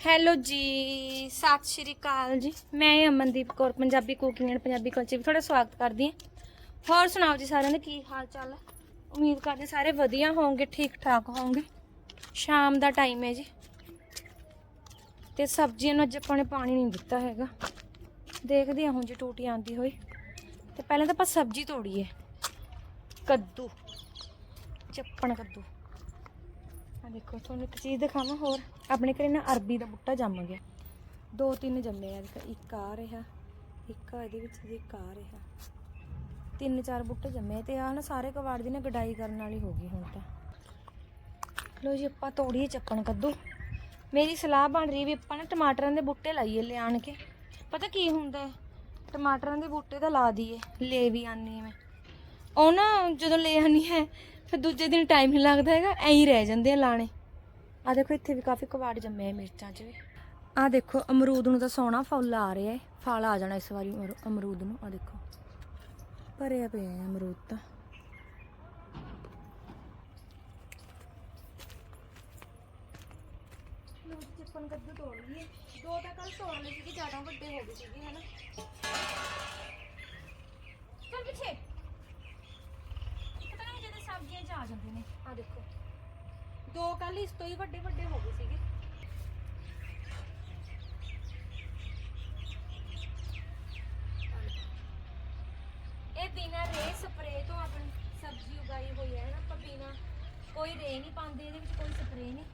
Hello ਜੀ, ਸਤਿ ਸ਼੍ਰੀ ਅਕਾਲ ਜੀ। ਮੈਂ Amandeep Kaur, Punjabi cooking and Punjabi culture ਵਿੱਚ ਤੁਹਾਡਾ ਸਵਾਗਤ ਕਰਦੀ ਹਾਂ। ਹੋਰ ਸੁਣਾਓ ਜੀ ਸਾਰਿਆਂ ਦਾ ਕੀ ਹਾਲ ਚਾਲ ਹੈ? ਉਮੀਦ ਕਰਦੇ ਸਾਰੇ ਵਧੀਆ ਹੋਵੋਗੇ ਠੀਕ ਠਾਕ ਹੋਵੋਗੇ ਸ਼ਾਮ ਦਾ ਟਾਈਮ ਹੈ ਜੀ। ਤੇ ਸਬਜ਼ੀਆਂ ਨੂੰ ਅੱਜ ਆਪਾਂ ਨੇ ਪਾਣੀ ਨਹੀਂ ਦਿੱਤਾ ਹੈਗਾ। ਦੇਖਦੇ ਹਾਂ ਹੁਣ ਜੀ ਟੂਟੀ ਆਂਦੀ ਹੋਈ। ਤੇ ਪਹਿਲਾਂ ਤਾਂ ਆਪਾਂ ਸਬਜ਼ੀ ਤੋੜੀਏ। ਕੱਦੂ, ਚੱਪਣ ਕੱਦੂ। ਦੇਖੋ, ਤੁਹਾਨੂੰ ਇੱਕ ਚੀਜ਼ ਦਿਖਾਵਾਂ ਹੋਰ। ਆਪਣੇ ਘਰੇ ਨਾ ਅਰਬੀ ਦਾ ਬੂਟਾ ਜੰਮ ਗਿਆ। ਦੋ ਤਿੰਨ ਜੰਮੇ ਆ, ਦੇਖੋ, ਇੱਕ ਆ ਰਿਹਾ, ਇੱਕ ਇਹਦੇ ਵਿੱਚ ਦੀ ਇੱਕ ਆ ਰਿਹਾ। ਤਿੰਨ ਚਾਰ ਬੂਟੇ ਜੰਮੇ ਤੇ ਆ ਨਾ ਸਾਰੇ ਕਵਾੜ ਦੀ ਨਾ ਗਡਾਈ ਕਰਨ ਵਾਲੀ ਹੋ ਗਈ ਹੁਣ ਤਾਂ। ਲੋ ਜੀ, ਆਪਾਂ ਤੋੜੀਏ ਚੱਕਣ ਕੱਦੂ। ਮੇਰੀ ਸਲਾਹ ਬਣ ਰਹੀ ਵੀ ਆਪਾਂ ਨਾ ਟਮਾਟਰਾਂ ਦੇ ਬੂਟੇ ਲਾਈਏ ਲਿਆਣ ਕੇ। ਪਤਾ ਕੀ ਹੁੰਦਾ ਹੈ? ਟਮਾਟਰਾਂ ਦੇ ਬੂਟੇ ਤਾਂ ਲਾ ਦਈਏ, ਲੈ ਵੀ ਆਨੀ ਮੈਂ। ਉਹ ਨਾ ਜਦੋਂ ਲੈ ਆਨੀ ਹੈ ਫਿਰ ਦੂਜੇ ਦਿਨ ਟਾਈਮ ਨਹੀਂ ਲੱਗਦਾ ਹੈਗਾ, ਐਂ ਹੀ ਰਹਿ ਜਾਂਦੇ ਆ ਲਾਣੇ। ਆ ਦੇਖੋ, ਇੱਥੇ ਵੀ ਕਾਫੀ ਕਵਾੜ ਜੰਮੇ ਆ ਮਿਰਚਾਂ 'ਚ ਵੀ। ਆ ਦੇਖੋ, ਅਮਰੂਦ ਨੂੰ ਤਾਂ ਸੋਹਣਾ ਫੁੱਲ ਆ ਰਿਹਾ ਹੈ। ਫਲ ਆ ਜਾਣਾ ਇਸ ਵਾਰੀ ਅਮਰੂ- ਅਮਰੂਦ ਨੂੰ ਆ ਦੇਖੋ। ਭਰਿਆ ਪਿਆ ਹੈ ਅਮਰੂਦ ਤਾਂ। ਲੋਕ ਚੱਪਨ ਕੱਦੂ ਤੋੜ ਲਈਏ। ਦੋ ਤਾਂ ਕੱਲ ਤੋੜ ਲਏ ਸੀਗੇ, ਜ਼ਿਆਦਾ ਵੱਡੇ ਹੋ ਗਏ ਸੀਗੇ, ਹਨਾ। ਜਾਂਦੇ ਨੇ। ਆ ਦੇਖੋ। ਦੋ ਕੱਲ ਇਸ ਤੋਂ ਹੀ ਵੱਡੇ ਵੱਡੇ ਹੋ ਗਏ ਸੀਗੇ ਇਹ ਬਿਨਾ ਰੇ ਸਪਰੇ ਤੋਂ ਆਪਣੀ ਸਬਜ਼ੀ ਉਗਾਈ ਹੋਈ ਹੈ ਨਾ ਆਪਾਂ ਬਿਨਾ ਕੋਈ ਰੇ ਨਹੀਂ ਪਾਉਂਦੇ ਇਹਦੇ ਵਿੱਚ ਕੋਈ ਸਪਰੇ ਨਹੀਂ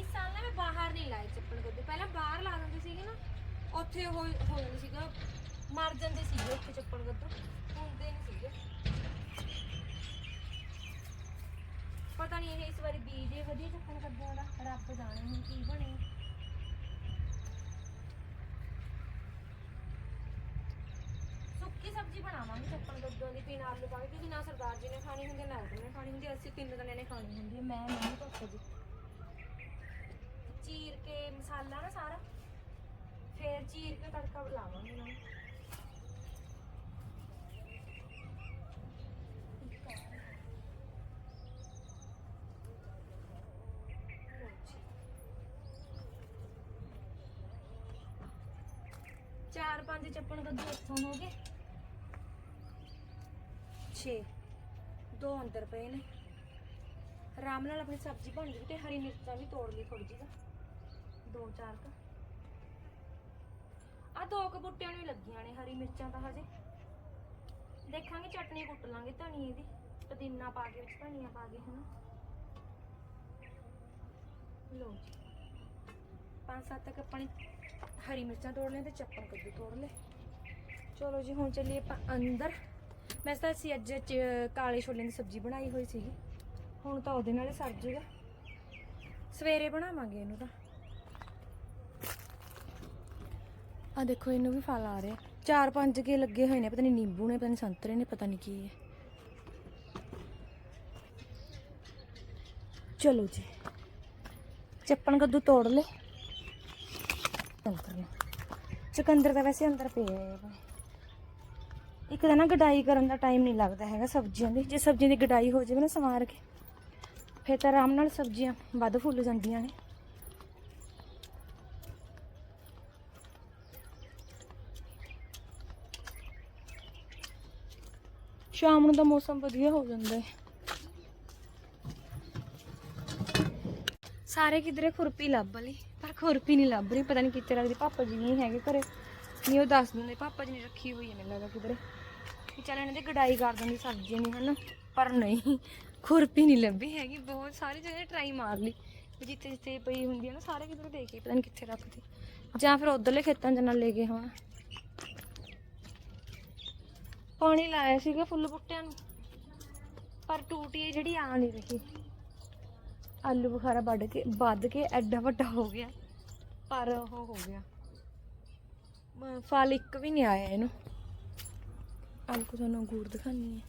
ਇਸ ਸਾਲ ਨਾ ਮੈਂ ਬਾਹਰ ਨਹੀਂ ਲਾਏ ਚੱਪਣ ਕੱਦੂ ਪਹਿਲਾਂ ਬਾਹਰ ਲਾ ਦਿੰਦੇ ਸੀਗੇ ਨਾ ਉੱਥੇ ਉਹ ਹੋ ਜਾਂਦਾ ਸੀਗਾ ਮਰ ਜਾਂਦੇ ਸੀਗੇ ਉੱਥੇ ਚੱਪਣ ਕੱਦੂ ਹੁੰਦੇ ਨਹੀਂ ਸੀਗੇ ਪਤਾ ਨਹੀਂ ਇਹ ਇਸ ਵਾਰੀ ਬੀਜ ਇਹ ਵਧੀਆ ਚੱਪਣ ਕੱਦੂ ਦਾ ਰੱਬ ਜਾਣੇ ਹੁਣ ਕੀ ਬਣੇ। ਸੁੱਕੀ ਸਬਜ਼ੀ ਬਣਾਵਾਂਗੇ ਚੱਪਣ ਕੱਦੂ ਦੀ, ਪੀਣ ਆਲੂ ਪਾ ਕੇ, ਕਿਉਂਕਿ ਨਾ ਸਰਦਾਰ ਜੀ ਨੇ ਖਾਣੀ ਹੁੰਦੀ, ਨਾ ਉਹਨੇ ਖਾਣੀ ਹੁੰਦੀ, ਅਸੀਂ ਤਿੰਨ ਜਣੇ ਨੇ ਖਾਣੀ ਹੁੰਦੀ ਹੈ, ਮੈਂ ਮੈਂ ਪਾਪਾ ਜੀ। ਚੀਰ ਕੇ ਮਸਾਲਾ ਨਾ ਸਾਰਾ, ਫੇਰ ਚੀਰ ਕੇ ਤੜਕਾ ਲਾਵਾਂਗੇ ਇਹਨਾਂ ਚਾਰ ਪੰਜ ਚੱਪਣ ਕੱਦੂ ਇੱਥੋਂ ਹੋ ਗਏ 6 ਦੋ ਅੰਦਰ ਪਏ ਨੇ। ਆਰਾਮ ਨਾਲ ਆਪਣੀ ਸਬਜ਼ੀ ਬਣ ਜੂ ਤੇ ਹਰੀ ਮਿਰਚਾਂ ਵੀ ਤੋੜ ਲਈ ਥੋੜੀ ਜਿਹੀ ਦੋ, ਚਾਰ ਕ ਆ ਦੋ ਕ ਬੁੱਟਿਆਂ ਨੂੰ ਹੀ ਲੱਗੀਆਂ ਨੇ ਹਰੀ ਮਿਰਚਾਂ ਤਾਂ ਹਜੇ। ਦੇਖਾਂਗੇ ਚਟਨੀ ਕੁੱਟ ਲਾਂਗੇ ਧਨੀਏ ਦੀ ਪੁਦੀਨਾ ਪਾ ਕੇ ਵਿੱਚ, ਧਨੀਆ ਪਾ ਕੇ, ਹਨਾ। ਲੋ ਜੀ। ਪੰਜ, ਸੱਤ ਤੱਕ ਆਪਾਂ ਹਰੀ ਮਿਰਚਾਂ ਤੋੜ ਲਏ ਤੇ ਚੱਪਣ ਕੱਦੂ ਤੋੜ ਲਏ ਚਲੋ ਜੀ, ਹੁਣ ਚੱਲੀਏ ਆਪਾਂ ਅੰਦਰ। ਮੈਂ ਤਾਂ ਅਸੀਂ ਅੱਜ ਕਾਲੇ ਛੋਲਿਆਂ ਦੀ ਸਬਜ਼ੀ ਬਣਾਈ ਹੋਈ ਸੀਗੀ। ਹੁਣ ਤਾਂ ਉਹਦੇ ਨਾਲ ਹੀ ਸਰ ਜੂਗਾ। ਸਵੇਰੇ ਬਣਾਵਾਂਗੇ ਇਹਨੂੰ ਤਾਂ। ਆ ਦੇਖੋ, ਇਹਨੂੰ ਵੀ ਫਲ ਆ ਰਿਹਾ। ਚਾਰ ਪੰਜ ਕੇ ਲੱਗੇ ਹੋਏ ਨੇ, ਪਤਾ ਨਹੀਂ ਨਿੰਬੂ ਨੇ, ਪਤਾ ਨਹੀਂ ਸੰਤਰੇ ਨੇ, ਪਤਾ ਨਹੀਂ ਕੀ ਹੈ। ਚਲੋ ਜੀ। ਚੱਪਣ ਕੱਦੂ ਤੋੜ ਲੈ ਅੰਦਰ ਨੂੰ ਚੁਕੰਦਰ ਤਾਂ ਵੈਸੇ ਅੰਦਰ ਪਿਆ ਹੈ ਇੱਕ ਤਾਂ ਨਾ ਗਡਾਈ ਕਰਨ ਦਾ ਟਾਈਮ ਨਹੀਂ ਲੱਗਦਾ ਹੈਗਾ ਸਬਜ਼ੀਆਂ ਦੀ। ਜੇ ਸਬਜ਼ੀਆਂ ਦੀ ਗਡਾਈ ਹੋ ਜਾਵੇ ਨਾ ਸਵਾਰ ਕੇ, ਫਿਰ ਤਾਂ ਆਰਾਮ ਨਾਲ ਸਬਜ਼ੀਆਂ ਵੱਧ ਫੁੱਲ ਜਾਂਦੀਆਂ ਨੇ। ਸ਼ਾਮ ਨੂੰ ਤਾਂ ਮੌਸਮ ਵਧੀਆ ਹੋ ਜਾਂਦਾ ਹੈ। ਸਾਰੇ ਕਿਧਰੇ ਖੁਰਪੀ ਲੱਭ ਲਈ, ਪਰ ਖੁਰਪੀ ਨਹੀਂ ਲੱਭ ਰਹੀ, ਪਤਾ ਨਹੀਂ ਕਿੱਥੇ ਰੱਖਦੀ। ਪਾਪਾ ਜੀ ਨਹੀਂ ਹੈਗੇ ਘਰੇ। ਨਹੀਂ, ਉਹ ਦੱਸ ਦਿੰਦੇ, ਪਾਪਾ ਜੀ ਨੇ ਰੱਖੀ ਹੋਈ ਹੈ, ਮੈਨੂੰ ਲੱਗਦਾ ਕਿਧਰੇ। ਕਿ ਚੱਲ ਇਹਨਾਂ ਦੀ ਗਡਾਈ ਕਰ ਦਿੰਦੀ ਸਬਜ਼ੀਆਂ ਦੀ, ਹਨ? ਪਰ ਨਹੀਂ, ਖੁਰਪੀ ਨਹੀਂ ਲੱਭੀ ਹੈਗੀ। ਬਹੁਤ ਸਾਰੀ ਜਗ੍ਹਾ ਟਰਾਈ ਮਾਰ ਲਈ। ਜਿੱਥੇ ਜਿੱਥੇ ਪਈ ਹੁੰਦੀ ਹੈ ਨਾ, ਸਾਰੇ ਕਿਧਰੇ ਕੇ ਪਤਾ ਨਹੀਂ ਕਿੱਥੇ ਰੱਖਦੀ। ਜਾਂ ਫਿਰ ਉਧਰਲੇ ਖੇਤਾਂ 'ਚ ਨਾਲ ਲੈ ਗਏ ਹੋਣ ਪਾਣੀ ਲਾਇਆ ਸੀਗਾ ਫੁੱਲ ਬੁੱਟਿਆਂ ਨੂੰ। ਪਰ ਟੂਟੀ ਜਿਹੜੀ ਆ ਨਹੀਂ ਰਹੀ। ਆਲੂ ਬੁਖਾਰਾ ਵੱਢ ਕੇ, ਵੱਧ ਕੇ ਐਡਾ ਵੱਡਾ ਹੋ ਗਿਆ। ਪਰ ਉਹ ਹੋ ਗਿਆ। ਫਲ ਇੱਕ ਵੀ ਨਹੀਂ ਆਇਆ ਇਹਨੂੰ। ਆਲੂ ਤੁਹਾਨੂੰ ਅੰਗੂਰ ਦਿਖਾਨੀ ਹੈ।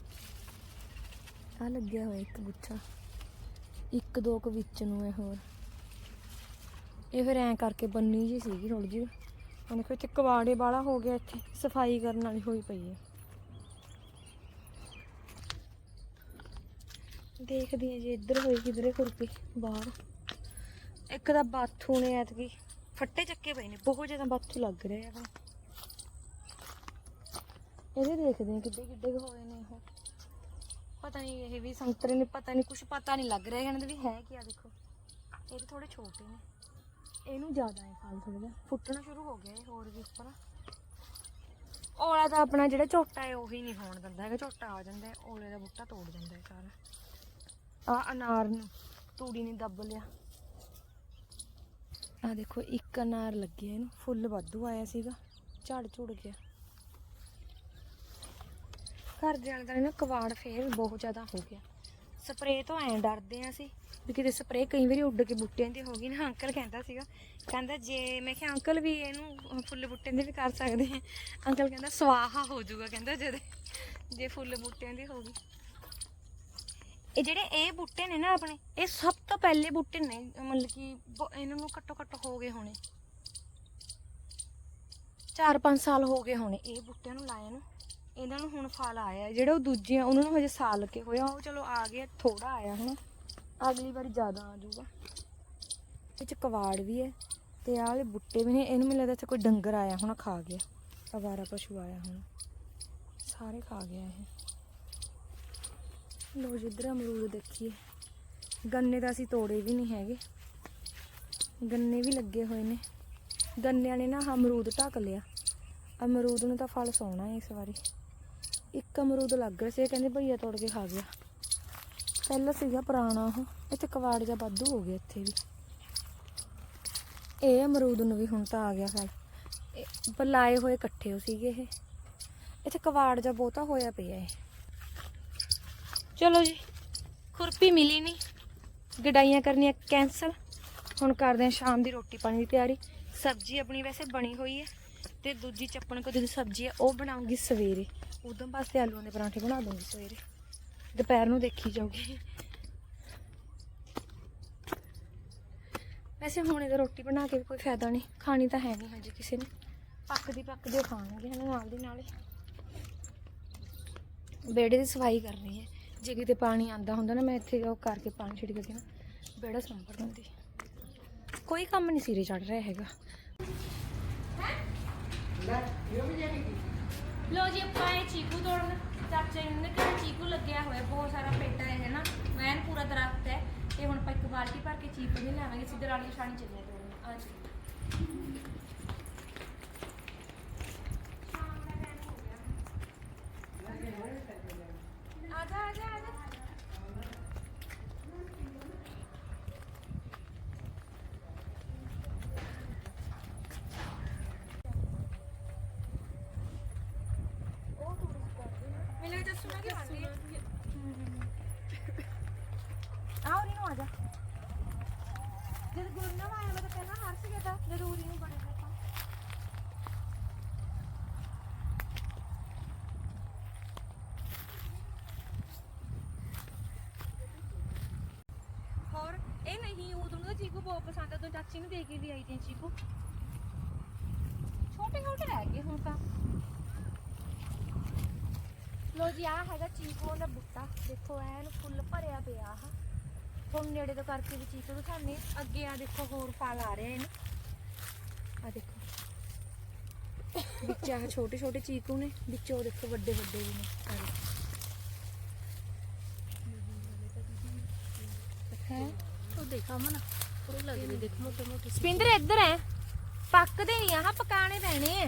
ਆ ਲੱਗਿਆ ਹੋਇਆ ਇੱਕ ਗੁੱਛਾ ਇੱਕ ਦੋ ਕੁ ਵਿੱਚ ਨੂੰ ਹੈ ਹੋਰ। ਇਹ ਫਿਰ ਐਂ ਕਰਕੇ ਬੰਨੀ ਜੀ ਸੀਗੀ ਥੋੜੀ ਜਿਹੀ। ਹੁਣ ਦੇਖੋ ਇੱਥੇ ਕਵਾੜੇ ਵਾਲਾ ਹੋ ਗਿਆ ਇੱਥੇ। ਸਫ਼ਾਈ ਕਰਨ ਵਾਲੀ ਹੋਈ ਪਈ ਹੈ। ਦੇਖਦੀ ਆ ਜੇ ਇੱਧਰ ਹੋਈ ਕਿਧਰੇ ਖੁਰਪੀ ਬਾਹਰ। ਇੱਕ ਤਾਂ ਬਾਥੂ ਨੇ ਐਤਕੀ ਫੱਟੇ ਚੱਕੇ ਪਏ ਨੇ, ਬਹੁਤ ਜ਼ਿਆਦਾ ਬਾਥੂ ਲੱਗ ਰਹੇ ਆ ਇਹਦੇ ਦੇਖਦੇ ਆ ਕਿੱਡੇ ਕਿੱਡੇ ਹੋਏ ਨੇ ਉਹ। ਪਤਾ ਨਹੀਂ ਇਹ ਵੀ ਸੰਤਰੇ ਨੇ, ਪਤਾ ਨਹੀਂ ਕੁਝ ਪਤਾ ਨਹੀਂ ਲੱਗ ਰਿਹਾ ਇਹਨਾਂ ਦੇ ਵੀ ਹੈ ਕੀ ਆ ਦੇਖੋ। ਇਹ ਵੀ ਥੋੜੇ ਛੋਟੇ ਨੇ। ਇਹਨੂੰ ਜ਼ਿਆਦਾ ਹੈ ਫਲ ਥੋੜਾ ਜਿਹਾ ਫੁੱਟਣਾ ਸ਼ੁਰੂ ਹੋ ਗਿਆ ਇਹ ਹੋਰ ਵੀ ਉੱਪਰ। ਔਲਾ ਤਾਂ ਆਪਣਾ ਜਿਹੜਾ ਝੋਟਾ ਹੈ, ਉਹੀ ਨਹੀਂ ਹੋਣ ਦਿੰਦਾ ਹੈਗਾ। ਝੋਟਾ ਆ ਜਾਂਦਾ ਹੈ, ਔਲੇ ਦਾ ਬੂਟਾ ਤੋੜ ਜਾਂਦਾ ਹੈ ਸਾਰਾ। ਆ ਅਨਾਰ ਨੂੰ ਤੂੜੀ ਨੇ ਦੱਬ ਲਿਆ। ਆ ਦੇਖੋ, ਇੱਕ ਅਨਾਰ ਲੱਗਿਆ ਇਹਨੂੰ। ਫੁੱਲ ਵਾਧੂ ਆਇਆ ਸੀਗਾ। ਝੜ ਝੁੜ ਗਿਆ। ਘਰ ਦੇ ਆਲੇ ਨਾ ਕਵਾੜ ਫੇਰ ਬਹੁਤ ਜ਼ਿਆਦਾ ਹੋ ਗਿਆ। ਸਪਰੇਅ ਤੋਂ ਐਂ ਡਰਦੇ ਆ ਅਸੀਂ ਵੀ ਕਿਤੇ ਸਪਰੇਅ ਕਈ ਵਾਰੀ ਉੱਡ ਕੇ ਬੂਟਿਆਂ ਦੀ ਹੋ ਗਈ ਨਾ। ਅੰਕਲ ਕਹਿੰਦਾ ਸੀਗਾ, ਕਹਿੰਦਾ ਜੇ, ਮੈਂ ਕਿਹਾ ਅੰਕਲ ਵੀ ਇਹਨੂੰ ਫੁੱਲ ਬੂਟਿਆਂ ਦੇ ਵੀ ਕਰ ਸਕਦੇ ਆ। ਅੰਕਲ ਕਹਿੰਦਾ ਸਵਾਹਾ ਹੋ ਜਾਊਗਾ, ਕਹਿੰਦਾ ਜਦ, ਜੇ ਫੁੱਲ ਬੂਟਿਆਂ ਦੀ ਹੋ ਗਈ। ਇਹ ਜਿਹੜੇ ਇਹ ਬੂਟੇ ਨੇ ਨਾ ਆਪਣੇ ਇਹ ਸਭ ਤੋਂ ਪਹਿਲੇ ਬੂਟੇ ਨੇ ਮਤਲਬ ਕਿ ਬ- ਇਹਨਾਂ ਨੂੰ ਘੱਟੋ ਘੱਟ ਹੋ ਗਏ ਹੋਣੇ। 4-5 ਸਾਲ ਹੋ ਗਏ ਹੋਣੇ ਇਹ ਬੂਟਿਆਂ ਨੂੰ ਲਾਇਆ ਨੂੰ। ਇਹਨਾਂ ਨੂੰ ਹੁਣ ਫਲ ਆਇਆ ਜਿਹੜੇ ਉਹ ਦੂਜੇ ਆ, ਉਹਨਾਂ ਨੂੰ ਹਜੇ ਸਾਲ ਕੇ ਹੋਇਆ ਉਹ ਚਲੋ ਆ ਗਿਆ ਥੋੜਾ ਆਇਆ ਹਨਾ। ਅਗਲੀ ਵਾਰੀ ਜ਼ਿਆਦਾ ਆ ਜਾਊਗਾ। ਇਹ ਚ ਕਵਾੜ ਵੀ ਹੈ ਤੇ ਆਹ ਵਾਲੇ ਬੁੱਟੇ ਵੀ ਨੇ ਇਹਨੂੰ ਮੈਨੂੰ ਲੱਗਦਾ ਇੱਥੇ ਕੋਈ ਡੰਗਰ ਆਇਆ ਹੋਣਾ ਖਾ ਗਿਆ। ਅਵਾਰਾ ਪਸ਼ੂ ਆਇਆ ਹੋਣਾ। ਸਾਰੇ ਖਾ ਗਿਆ ਇਹ। ਲੋ ਜਿੱਧਰ ਅਮਰੂਦ ਦੇਖੀਏ। ਗੰਨੇ ਤਾਂ ਅਸੀਂ ਤੋੜੇ ਵੀ ਨਹੀਂ ਹੈਗੇ। ਗੰਨੇ ਵੀ ਲੱਗੇ ਹੋਏ ਨੇ। ਗੰਨਿਆਂ ਨੇ ਨਾ ਅਮਰੂਦ ਢੱਕ ਲਿਆ। ਅਮਰੂਦ ਨੂੰ ਤਾਂ ਫਲ ਸੋਹਣਾ ਹੈ ਇਸ ਵਾਰੀ। ਇੱਕ ਅਮਰੂਦ ਲੱਗ ਰਿਹਾ ਸੀ ਕਹਿੰਦੇ ਭਈਆ ਤੋੜ ਕੇ ਖਾ ਗਿਆ। ਪਹਿਲਾਂ ਸੀਗਾ ਪੁਰਾਣਾ ਉਹ ਇੱਥੇ ਕਵਾੜ ਜਾਂ ਵਾਧੂ ਹੋ ਗਿਆ ਇੱਥੇ ਵੀ। ਇਹ ਅਮਰੂਦ ਨੂੰ ਵੀ ਹੁਣ ਤਾਂ ਆ ਗਿਆ ਫਲ। ਇਹ ਬਲਾਏ ਹੋਏ ਇਕੱਠੇ ਹੋ ਸੀਗੇ ਇਹ। ਇੱਥੇ ਕਵਾੜ ਜਾਂ ਬਹੁਤਾ ਹੋਇਆ ਪਿਆ ਇਹ। ਚਲੋ ਜੀ, ਖੁਰਪੀ ਮਿਲੀ ਨਹੀਂ ਗਡਾਈਆਂ ਕਰਨੀਆਂ ਕੈਂਸਲ ਹੁਣ ਕਰਦੇ ਹਾਂ ਸ਼ਾਮ ਦੀ ਰੋਟੀ ਪਾਣੀ ਦੀ ਤਿਆਰੀ। ਸਬਜ਼ੀ ਆਪਣੀ ਵੈਸੇ ਬਣੀ ਹੋਈ ਹੈ ਤੇ ਦੂਜੀ ਚੱਪਣ ਕੋ ਜਿਹੜੀ ਸਬਜ਼ੀ ਹੈ, ਉਹ ਬਣਾਉਂਗੀ ਸਵੇਰੇ। ਉਦੋਂ ਵਾਸਤੇ ਆਲੂਆਂ ਦੇ ਪਰਾਂਠੇ ਬਣਾ ਦੂੰਗੀ ਸਵੇਰੇ। ਦੁਪਹਿਰ ਨੂੰ ਦੇਖੀ ਜਾਊਗੀ। ਵੈਸੇ ਹੁਣੇ ਤਾਂ ਰੋਟੀ ਬਣਾ ਕੇ ਵੀ ਕੋਈ ਫਾਇਦਾ ਨਹੀਂ। ਖਾਣੀ ਤਾਂ ਹੈ ਨਹੀਂ ਹਜੇ ਕਿਸੇ ਨੇ। ਪੱਕਦੀ ਪੱਕਦੀ ਉਹ ਖਾਣਗੇ ਹਨਾ ਨਾਲ ਦੀ ਨਾਲੇ। ਬੇੜੇ ਦੀ ਸਫ਼ਾਈ ਕਰਨੀ ਹੈ। ਜੇ ਕਿਤੇ ਪਾਣੀ ਆਂਦਾ ਹੁੰਦਾ ਨਾ ਮੈਂ ਇੱਥੇ ਉਹ ਕਰਕੇ ਪਾਣੀ ਛਿੜਕ ਕੇ ਨਾ ਬੇੜਾ ਸੰਭਰ ਦਿੰਦੀ ਕੋਈ ਕੰਮ ਨਹੀਂ ਸਿਰੇ ਚੜ ਰਿਹਾ ਹੈਗਾ। ਲੋ ਜੀ ਆਪਾਂ ਇਹ ਚੀਕੂ ਤੋੜਨ ਚਾਚੇ ਨੇ ਕਿਹਾ ਚੀਕੂ ਲੱਗਿਆ ਹੋਇਆ ਬਹੁਤ ਸਾਰਾ ਪੇਟਾ ਹੈ ਨਾ। ਮੈਨ ਪੂਰਾ ਦਰਖਤ ਹੈ। ਤੇ ਹੁਣ ਆਪਾਂ ਇੱਕ ਬਾਲਟੀ ਭਰ ਕੇ ਚੀਕੂ ਨਹੀਂ ਲਾਵਾਂਗੇ ਸਿੱਧਰ ਵਾਲੀ ਛਾਣੀ ਚੱਲੇ ਤੋੜਨ। ਆ ਜੀ। ਆ ਜਾ ਆ ਜਾ ਆ ਜਾ ਮੈਨੂੰ ਲੱਗਦਾ ਸੁਣਾ ਕਿ ਆਂਦੀ ਆ ਉਰੀ ਨੂੰ ਆ ਜਾ ਜਦ ਗੁਰਨਾ ਆਇਆ ਮੈਂ ਤਾਂ ਪਹਿਲਾਂ ਹਰਸ ਗਿਆ ਤਾਂ ਜ਼ਰੂਰੀ ਨੂੰ ਬਣੇ ਆਪਾਂ ਹੋਰ ਇਹ ਨਹੀਂ ਉਦੋਂ ਦਾ ਚੀਕੂ ਬਹੁਤ ਪਸੰਦ ਆ ਤੋਂ ਚਾਚੀ ਨੂੰ ਦੇ ਕੇ ਵੀ ਆਈ ਤੇ ਚੀਕੂ ਛੋਟੇ ਛੋਟੇ ਰਹਿ ਗਏ ਹੁਣ ਤਾਂ। ਲੋ ਜੀ ਆ ਹੈਗਾ ਚੀਕੂ ਦਾ ਬੁੱਟਾ। ਦੇਖੋ ਐਨ ਫੁੱਲ ਭਰਿਆ ਪਿਆ ਆ ਹੁਣ ਨੇੜੇ ਤੋਂ ਕਰਕੇ ਵੀ ਚੀਕੂ ਦਿਖਾਣੇ ਅੱਗੇ ਆ ਦੇਖੋ ਹੋਰ ਫਲ ਆ ਰਹੇ ਨੇ। ਆ ਦੇਖੋ। ਵਿੱਚ ਆ ਛੋਟੇ ਛੋਟੇ ਚੀਕੂ ਨੇ ਵਿੱਚੋਂ ਦੇਖੋ ਵੱਡੇ ਵੱਡੇ ਵੀ ਨੇ। ਆ ਦੇਖੋ। ਹੈ? ਉਹ ਦੇਖਾ ਮਨਾ ਪੂਰੇ ਲੱਗਦੇ ਦੇਖ ਮੋਟੇ ਮੋਟੇ ਸਪਿੰਦਰ ਇੱਧਰ ਹੈ। ਪੱਕਦੇ ਨਹੀਂ ਆਹ ਪਕਾਣੇ ਪੈਣੇ ਆ।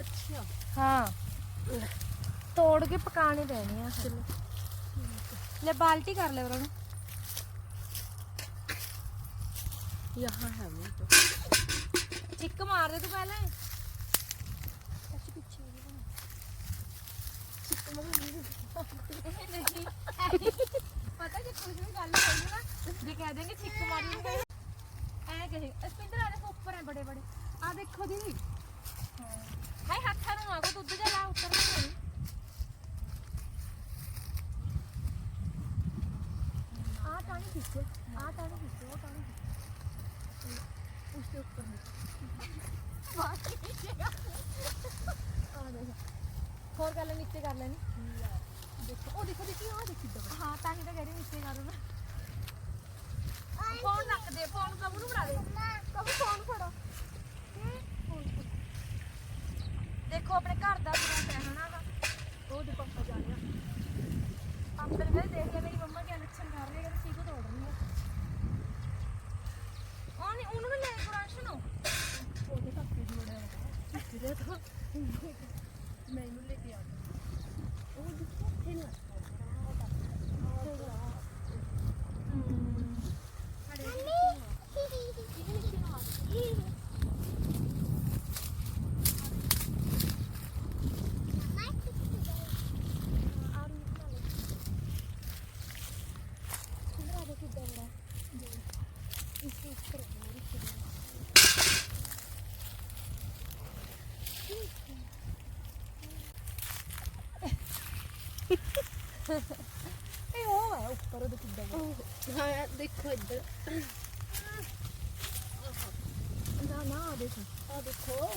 ਅੱਛਾ। ਹਾਂ। ਤੋੜ ਕੇ ਪਕਾਣੇ ਪੈਣੇ ਆ। ਚਲੋ। ਲੈ ਬਾਲਟੀ ਕਰ ਲੈ ਉਹਨਾਂ ਨੂੰ। ਯਹਾਂ ਹੈ ਮੋਟੇ ਚਿੱਕ ਮਾਰ ਦੇ ਤੂੰ ਪਹਿਲਾਂ। ਨਹੀਂ ਪਤਾ ਜੇ ਕੁਝ ਵੀ ਗੱਲ ਹੋਈ ਨਾ ਜੇ ਕਹਿ ਦੇਂਗੇ ਚਿੱਕ ਮਾਰੀ। ਕੇ ਹੈ ਬੜੇ ਬੜੇ ਆ ਦੇਖੋ ਦੀਦੀ। ਦੁੱਧ ਜਾ ਲਾ ਉੱਪਰ ਨੂੰ। ਨੀਚੇ ਕਰ ਲੈਣੀ। ਦੇਖੋ ਉਹ ਦੇਖੋ ਦੇਖੀ ਆ ਦੇਖੀ। ਦਵਾ ਹਾਂ ਤਾਂ ਹੀ ਤਾਂ ਕਹਿ ਰਹੀ ਨੀਚੇ ਕਰ ਲੈਣਾ ਫੋਨ ਰੱਖ ਦੇ, ਫੋਨ ਕਬੂ ਨੂੰ ਫੜਾ ਦੇ। ਕਬੂ ਫੋਨ ਫੜੋ ਦੇਖੋ ਆਪਣੇ ਘਰ ਦਾ ਫਰੂਟ ਹੈ ਹਨਾ ਗਾ ਉਹ ਦੇ ਪਾਪਾ ਜਾ ਰਿਹਾ ਅੰਦਰ ਗਏ ਦੇਖ ਲਿਆ ਮੇਰੀ ਮੰਮਾ ਕਿਆ ਲੱਛਣ ਕਰ ਰਹੀ ਹੈ ਕਿ ਚੀਕੂ ਤੋੜ ਰਹੀ ਹੈ ਉਹ ਉਹਨੂੰ ਵੀ ਲੈ ਗੁਰਾਂਸ਼ ਨੂੰ ਉਹਦੇ ਪਾਪੇ ਦੀ ਬੜਾ ਹੈ ਜਿਹਦੇ ਤੋਂ ਮੈਨੂੰ ਲੈ ਕੇ ਆ ਉਹ ਦੇਖੋ ਇੱਥੇ ਇਹ ਉਹ ਹੈ ਉੱਪਰ ਉਹਦੇ ਕਿੱਦਾਂ ਹਾਂ ਦੇਖੋ ਇੱਧਰ। ਨਾ ਨਾ ਆ ਦੇਖ। ਆ ਦੇਖੋ।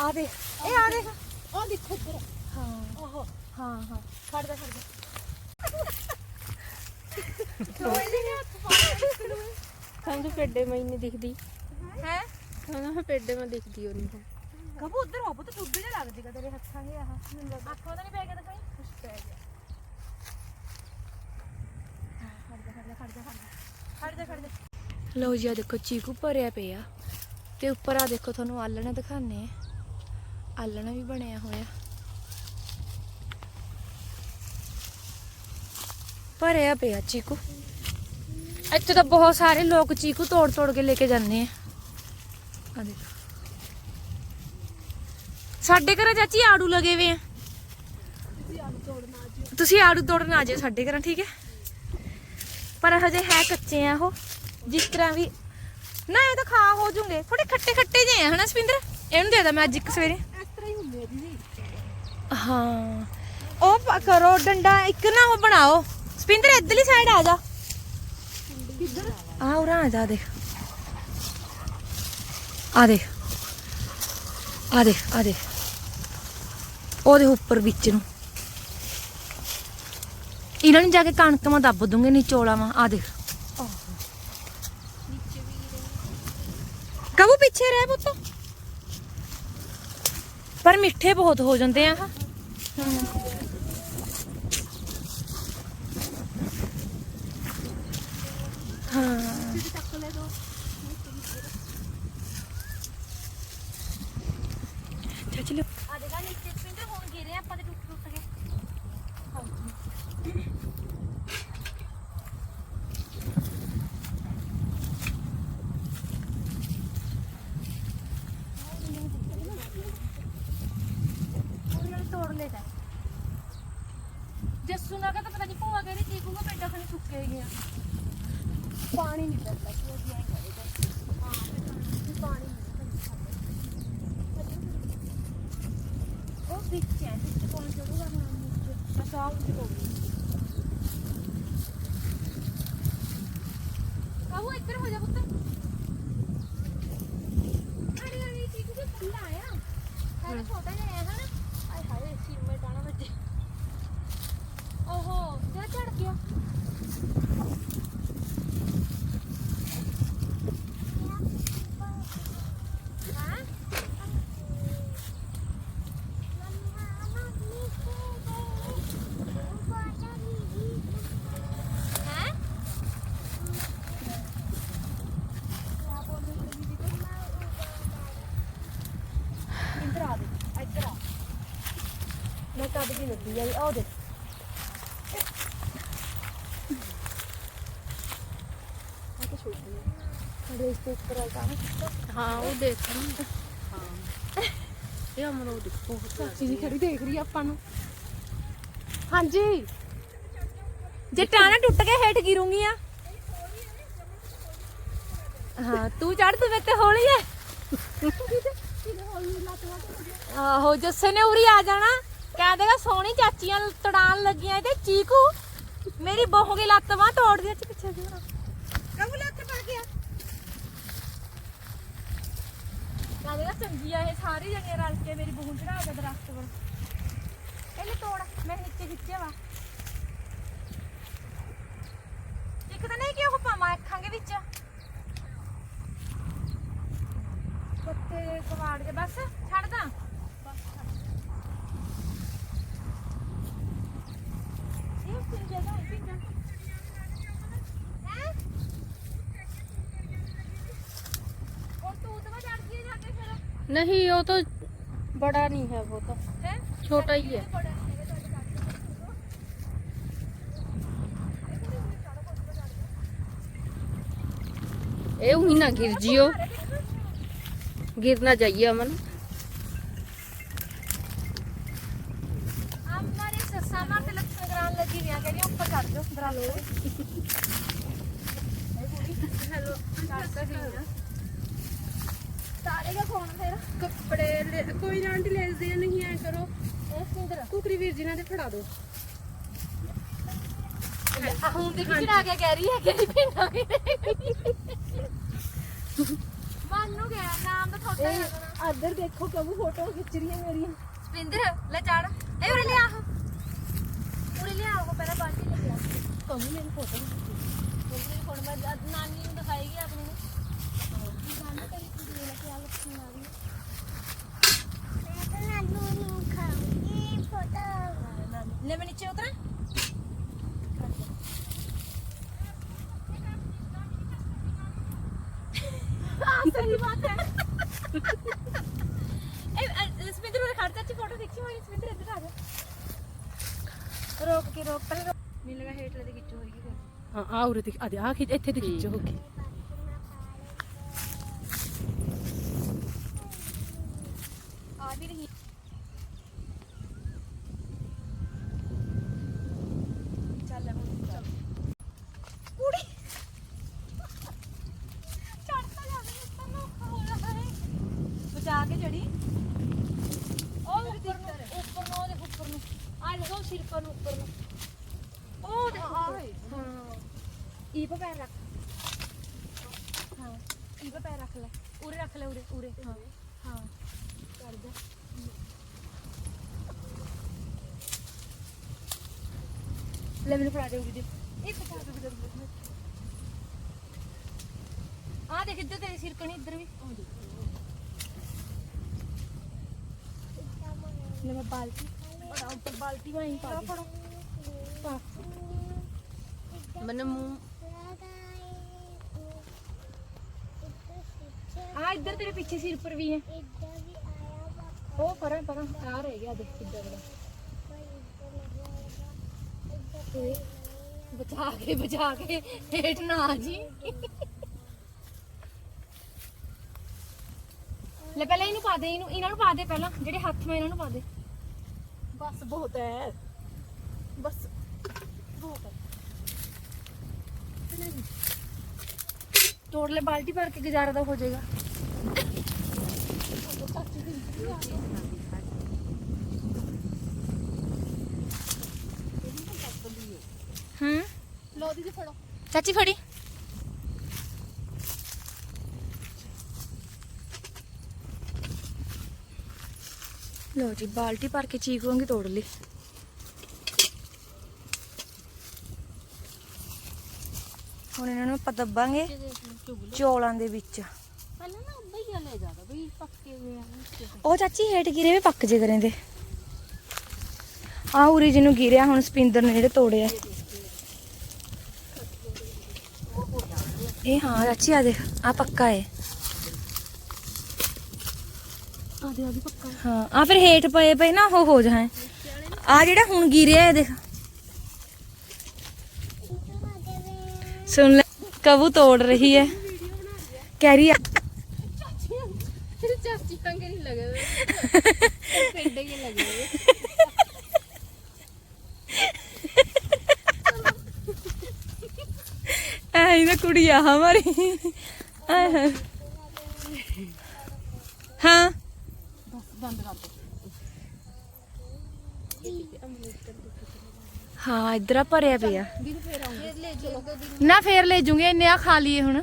ਆ ਦੇਖ ਇਹ ਆ ਦੇਖ। ਆ ਦੇਖੋ ਇੱਧਰ। ਹਾਂ। ਆਹੋ। ਹਾਂ ਹਾਂ। ਖੜ ਜਾ ਖੜ ਜਾ। ਸਾਨੂੰ ਪੇਡੇ ਮੈਂ ਨਹੀਂ ਦਿਖਦੀ। ਹੈ? ਸਾਨੂੰ ਪੇਡੇ ਮੈਂ ਦਿਖਦੀ ਉਹਨੂੰ ਕਬੂ ਉਧਰ ਹੋ ਪੁੱਤ ਟੁੱਬੀ ਨਾ ਲੱਗਦੀ ਕਾ ਤੇਰੇ ਹੱਥਾਂ ਦੇ ਆਹ। ਅੱਖਾਂ ਤਾਂ ਨਹੀਂ ਪੈ ਗਿਆ ਦਿਖਾਈ ਕੁਛ ਪੈ ਗਿਆ ਹਾਂ ਖੜ ਜਾ ਖੜ ਜਾ ਖੜ ਜਾ ਲਓ ਜੀ ਆ ਦੇਖੋ, ਚੀਕੂ ਭਰਿਆ ਪਿਆ। ਤੇ ਉੱਪਰ ਆ ਦੇਖੋ, ਤੁਹਾਨੂੰ ਆਲਣਾ ਦਿਖਾਣੇ ਆ ਆਲਣਾ ਵੀ ਬਣਿਆ ਹੋਇਆ। ਭਰਿਆ ਪਿਆ ਚੀਕੂ। ਇੱਥੇ ਤਾਂ ਬਹੁਤ ਸਾਰੇ ਲੋਕ ਚੀਕੂ ਤੋੜ ਤੋੜ ਕੇ ਲੈ ਕੇ ਜਾਂਦੇ ਆ। ਆ ਦੇਖੋ। ਸਾਡੇ ਘਰ ਚਾਚੀ ਆੜੂ ਲਗੇ ਵੇ ਆ। ਤੁਸੀਂ ਆੜੂ ਤੋੜਨ ਆ ਜਾਓ ਸਾਡੇ ਘਰਾਂ, ਠੀਕ ਹੈ? ਪਰ ਹਜੇ ਹੈ ਕੱਚੇ ਆ ਉਹ। ਜਿਸ ਤਰ੍ਹਾਂ ਵੀ ਨਾ ਇਹ ਤਾਂ ਖਾ ਹੋ ਜੂਗੇ। ਥੋੜੇ ਖੱਟੇ ਖੱਟੇ ਜਿਹੇ ਆ ਹਨਾ ਸਪਿੰਦਰ ਇਹਨੂੰ ਦੇ ਦਾਂ ਮੈਂ ਅੱਜ ਇੱਕ ਸਵੇਰੇ। ਇਸ ਤਰ੍ਹਾਂ ਹੀ ਹੁੰਦੇ ਆ ਦੀਦੀ। ਹਾਂ। ਉਹ ਪ- ਕਰੋ ਡੰਡਾ ਇੱਕ ਨਾ ਉਹ ਬਣਾਓ। ਸਪਿੰਦਰ ਇੱਧਰਲੀ ਸਾਈਡ ਆ ਜਾ। ਕਿੱਧਰ? ਆ ਉਰਾਂ ਆ ਜਾ ਦੇਖ। ਆ ਦੇਖ। ਆ ਦੇਖ ਆ ਦੇਖ। ਉਹਦੇ ਉੱਪਰ ਵਿੱਚ ਨੂੰ। ਇਹਨਾਂ ਨੂੰ ਜਾ ਕੇ ਕਣਕ ਮੈਂ ਦੱਬ ਦੂੰਗੇ ਨਿਚੋਲਾ ਮੈਂ ਆ ਦੇਖ। ਕਬੂ ਪਿੱਛੇ ਰਹਿ ਪੁੱਤ। ਪਰ ਮਿੱਠੇ ਬਹੁਤ ਹੋ ਜਾਂਦੇ ਆ। ਹਾਂ ਚੱਕ ਲੈ ਦੋ ਚਾਚੀ ਲਿਓ ਆ ਦੇਖਾ ਨੀਚੇ ਸਪਿੰਦਰ ਹੁਣ ਗਿਰੇ ਆਪਾਂ ਤੇ ਟੁੱਟ ਟੁੱਟ ਕੇ ਉਹਨਾਂ ਨੇ ਤੋੜ ਲੈਦਾ ਜੱਸੂ ਨਾ ਕਹਿੰਦਾ ਪਤਾ ਨਹੀਂ ਭੂਆ ਕਹਿੰਦੀ ਠੀਕ ਹੋਊਗਾ ਪਿੰਡਾਂ ਖਣੀ ਸੁੱਕੇ ਗਿਆ ਪਾਣੀ ਨਹੀਂ ਪੈਂਦਾ ਕਿ ਉਹ ਜਿਹਾ ਕਰੇਗਾ ਹਾਂ ਫਿਰ ਪਾਣੀ ਨਹੀਂ ਉਹ ਵਿੱਚ ਹੈ। ਵਿੱਚ ਕੌਣ ਚੜੂਗਾ ਹੁਣ ਵਿੱਚ ਬਸ ਆਹ ਉੱਤੇ ਹੋ ਗਈ ਕਾਹੂ ਇੱਧਰ ਹੋ ਜਾ ਪੁੱਤ ਅਰੇ ਅਰੇ ਚੀਕੂ ਦੇ ਫੁੱਲ ਆਇਆ ਹੈ ਛੋਟਾ ਜਿਹਾ ਹੈ ਹਨਾ ਆਏ ਹਾਏ ਸਿਰ ਮੇ ਟਾਣਾ ਵੱਜੇ ਓਹੋ ਕਿਆ ਚੜ ਗਿਆ ਹਾਂ ਹੈ ਇੱਧਰ ਆ ਦੇ ਇੱਧਰ ਆ ਮੈਂ ਲੱਗੀ ਆ ਉਹ ਦੇ ਆ ਛੋਟੀ ਹੈ ਇਸ ਤੇ ਉੱਪਰ ਆ ਜਾਣਾ ਹਾਂ ਉਹ ਦੇਖ ਹਾਂ ਇਹ ਅਮਨ ਬਹੁਤ ਚਾਚੀ ਜੀ ਖੜੀ ਦੇਖ ਰਹੀ ਆ ਆਪਾਂ ਨੂੰ ਹਾਂਜੀ ਜੇ ਟਾਣਾ ਟੁੱਟ ਕੇ ਹੇਠ ਗਿਰੂੰਗੀ ਆ ਹਾਂ ਤੂੰ ਚੜ ਤੂੰ ਮੇਰੇ ਤੇ ਹੌਲੀ ਐ ਆਹੋ ਜੱਸੇ ਨੇ ਉਰੀ ਆ ਜਾਣਾ ਕਹਿ ਦੇਗਾ ਸੋਹਣੀ ਚਾਚੀਆਂ ਤੜਾਣ ਲੱਗੀਆਂ ਤੇ ਚੀਕੂ। ਮੇਰੀ ਬਹੂ ਦੀ ਲੱਤ ਬਾਹ ਤੋੜ ਦੀ ਚ ਪਿੱਛੇ ਦੀ ਕਬੂਲ ਉੱਥੇ ਪਾ ਗਿਆ ਕਹਿ ਦੇਗਾ ਚੰਗੀਆਂ ਇਹ ਸਾਰੀ ਜਣੀਆਂ ਰਲ ਕੇ ਮੇਰੀ ਬਹੂ ਚੜਾ ਕੇ ਦਰਖਤ ਪਰ ਇਹਨੇ ਤੋੜ ਮੈਂ ਨੀਚੇ ਖਿੱਚਿਆ ਵਾ। ਇੱਕ ਤਾਂ ਨਹੀਂ ਕਿ ਉਹ ਪਾਵਾਂ ਅੱਖਾਂਗੇ ਵਿੱਚ। ਪੱਤੇ ਕਵਾੜ ਕੇ ਬਸ ਛੱਡ ਦਾਂ। नहीं, वो तो बड़ा नहीं है, वो तो छोटा ही है। ए ना गिर जियो। गिर ना जाइए अमन। ਲੱਗੀ ਉੱਪਰ ਕੋਈ ਆਂਟੀ ਲੈ ਦੇ ਨਹੀਂ ਐ ਕਰੋ। ਇਹ ਸੁੰਦਰ ਕੁਕਰੀ ਵੀਰ ਜੀ ਨਾਲ ਦੇ ਫੜਾ ਦਿਓ। ਆ ਹੁਣ ਤੇ ਕਿਹੜਾ ਕੇ ਕਹਿ ਰਹੀ ਹੈ ਕਿ ਨਹੀਂ ਪਿੰਡਾ ਵੀ ਮਨ ਗਿਆ ਨਾਮ ਦੇਖੋ ਕਬੂ ਫੋਟੋ ਖਿੱਚ ਰਹੀ ਹੈ ਸਪਿੰਦਰ ਲੈ ਚੜ। ਇਹ ਉਰੇ ਲਿਆ ਉਹ ਪਹਿਲਾਂ ਬਾਲਟੀ ਲੈ ਲਿਆ ਕਬੂ ਮੇਰੀ ਫੋਟੋ ਮੇਰੀ ਫੋਨ ਮੈਂ ਅੱਜ ਨਾਨੀ ਨੂੰ ਦਿਖਾਏਗੀ ਆਪਣੀ ਨੂੰ ਨਾਨੀ ਤੇਰੀ ਕੁੜੀ ਨੇ ਕਿਹਾ ਲక్ష్ਮੀ ਆ ਰਹੀ ਲੈ ਮੈਂ ਨੀਚੇ ਉਤਰਾਂ ਹਾਂ ਸਹੀ ਬਾਤ ਹੈ ਇਹ ਸਪਿੰਦਰ ਉਹ ਖੜ ਚਾਚੀ ਫੋਟੋ ਦੇਖੀ ਹੋਈ ਸਪਿੰਦਰ ਇੱਧਰ ਆ ਜਾ ਰੋਕ ਕੇ ਰੋਕ ਪਹਿਲੇ ਮੈਨੂੰ ਲਗਾ ਹੇਠ ਲੈ ਖਿੱਚੋ ਹੋਈ ਫਿਰ ਹਾਂ ਆ ਉਰੇ ਤੇ ਆ ਦੇ ਆ ਖਿੱਚ ਇੱਥੇ ਤੇ ਖਿੱਚੋ ਹੋ ਕੇ ਆ ਵੀ ਰਹੀ ਚੱਲ ਹੁਣ ਚੱਲ ਕੁੜੀ ਚੜਤਾ ਜਾਵੇ ਉੱਪਰ ਨੂੰ ਔਖਾ ਹੋ ਰਿਹਾ ਹੈ ਬਚਾ ਕੇ ਚੜੀ ਉਹ ਉੱਪਰ ਨੂੰ ਉੱਪਰ ਨੂੰ ਉਹਦੇ ਉੱਪਰ ਨੂੰ ਆ ਲਗਾਓ ਸਿਰ ਪਰ ਨੂੰ ਉੱਪਰ ਨੂੰ ਉਹ ਦੇਖੋ ਹਾਂ ਇਹ ਪਾ ਪੈਰ ਰੱਖ ਹਾਂ ਇਹ ਪਾ ਪੈਰ ਰੱਖ ਲੈ ਉਰੇ ਰੱਖ ਲੈ ਉਰੇ ਉਰੇ ਹਾਂ। ਹਾਂ। ਕਰ ਲੈ ਮੈਨੂੰ ਫੜਾ ਦੇ ਉਰੇ ਦੇ ਇੱਕ ਫੜਾ ਦੇ ਦੇ ਆ ਦੇਖ, ਇੱਧਰ ਤੇਰੀ ਸਿਰਕਣੀ, ਇੱਧਰ ਵੀ। ਲੈ ਮੈਂ ਬਾਲਟੀ। ਬੜਾ ਉੱਪਰ ਬਾਲਟੀ ਮੈਂ ਹੀ ਪਾ ਦੇ। ਪਾ ਮੂੰਹ ਆ ਇੱਧਰ ਤੇਰੇ ਪਿੱਛੇ ਸਿਰ ਪਰ ਵੀ ਹੈ। ਉਹ ਪਰਾਂ ਪਰਾਂ ਆ ਰਹਿ ਗਿਆ ਦੇਖ ਦਾ। ਬਚਾ ਕੇ ਬਚਾ ਕੇ ਹੇਠ ਨਾ ਆ ਜੀ। ਲੈ ਪਹਿਲਾਂ ਇਹਨੂੰ ਪਾ ਦੇ ਇਹਨੂੰ ਇਹਨਾਂ ਨੂੰ ਪਾ ਦੇ ਪਹਿਲਾਂ ਜਿਹੜੇ ਹੱਥ ਮੈਂ ਇਹਨਾਂ ਨੂੰ ਪਾ ਦੇ। ਬਸ ਬਹੁਤ ਹੈ ਬਸ ਬਹੁਤ ਹੈ ਤੋੜ ਲੈ ਬਾਲਟੀ ਭਰ ਕੇ ਗੁਜ਼ਾਰਾ ਤਾਂ ਹੋ ਜਾਏਗਾ। ਹੂੰ ਲੋ ਦੀਦੀ ਫੜੋ ਚਾਚੀ ਫੜੀ। ਲੋ ਜੀ ਬਾਲਟੀ ਭਰ ਕੇ ਚੀਕੂਆਂ ਤੋੜ ਲਈ। ਹੁਣ ਇਹਨਾਂ ਨੂੰ ਆਪਾਂ ਦੱਬਾਂਗੇ ਚੌਲਾਂ ਦੇ ਵਿੱਚ। ਪਹਿਲਾਂ ਨਾ ਲੈ ਜਾਦਾ ਬਈ ਪੱਕੇ ਹੋਏ ਆ ਉਹ ਚਾਚੀ ਹੇਠ ਗਿਰੇ ਵੀ ਪੱਕ ਜੇ ਕਰੇ ਦੇ ਆ ਉਰੀ ਜਿਹਨੂੰ ਗਿਰਿਆ ਹੁਣ ਸਪਿੰਦਰ ਨੇ ਜਿਹੜੇ ਤੋੜਿਆ ਇਹ ਹਾਂ ਚਾਚੀ ਆ ਦੇਖ ਆ ਪੱਕਾ ਹੈ ਆ ਦੇ ਆ ਵੀ ਪੱਕਾ ਹਾਂ ਆ ਫਿਰ ਹੇਠ ਪਏ ਪਏ ਨਾ ਉਹ ਹੋ ਜਾਏ ਆ ਜਿਹੜਾ ਹੁਣ ਗਿਰਿਆ ਹੈ ਦੇਖ। ਸੁਣ ਲੈ ਕਬੂ ਤੋੜ ਰਹੀ ਹੈ ਕਹਿ ਰਹੀ ਹੈ ਚਾਚੀ ਵਾਂਗ ਨਹੀਂ ਪਿੰਡੇ ਐ ਨਾ ਕੁੜੀ ਆ ਹਮਾਰੀ ਆਏ ਹਾਏ। ਹਾਂ। ਬੰਦ ਕਰ ਦੋ ਹਾਂ ਇਧਰ ਆ ਭਰਿਆ ਪਿਆ। ਨਾ ਫੇਰ ਲੈ ਜੂਗੇ ਇੰਨੇ ਆ ਖਾ ਲਈਏ ਹੁਣ।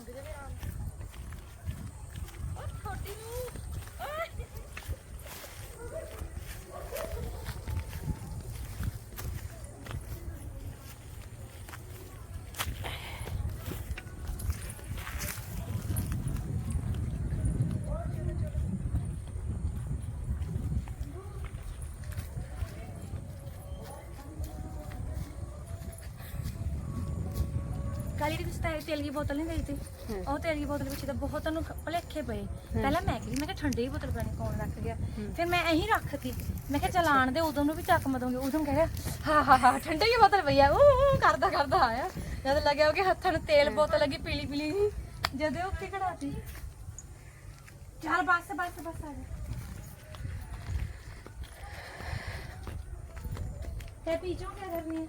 ਲੰਘ ਜਾਵੇ ਆਰਾਮ ਨਾਲ ਉਹ ਥੋੜੀ ਨੂੰ ਕਾਲੀ ਦੀ ਤੇਲ ਤੇਲ ਦੀ ਬੋਤਲ ਨਹੀਂ ਦੇਈ ਉਹ ਤੇਲ ਦੀ ਬੋਤਲ ਵਿੱਚ ਤਾਂ ਬਹੁਤ ਉਹਨੂੰ ਭਲੇਖੇ ਪਏ। ਪਹਿਲਾਂ ਮੈਂ ਕਿਹਾ ਮੈਂ ਕਿਹਾ ਠੰਡੀ ਬੋਤਲ ਪਾਣੀ ਕੌਣ ਰੱਖ ਗਿਆ। ਫਿਰ ਮੈਂ ਇਹੀ ਰੱਖਤੀ। ਮੈਂ ਕਿਹਾ ਚਲਾਣ ਦੇ ਉਦੋਂ ਨੂੰ ਵੀ ਚੱਕ ਮਦੋਂਗੇ। ਉਦੋਂ ਕਹਿ ਰਿਹਾ ਹਾਂ ਹਾਂ ਹਾਂ ਠੰਡੀ ਦੀ ਬੋਤਲ ਪਈ ਆ। ਉਹ ਉਹ ਕਰਦਾ ਕਰਦਾ ਆਇਆ। ਜਦ ਲੱਗਿਆ ਕਿ ਹੱਥਾਂ ਨੂੰ ਤੇਲ ਬੋਤਲ ਲੱਗੀ ਪੀਲੀ ਪੀਲੀ ਜੀ ਜਦ ਉਹ ਉੱਥੇ ਖੜਾਤੀ। ਚੱਲ ਬਸ ਬਸ ਬਸ ਆ ਜਾ। ਤੇ ਕੀ ਕਰਨੀ ਹੈ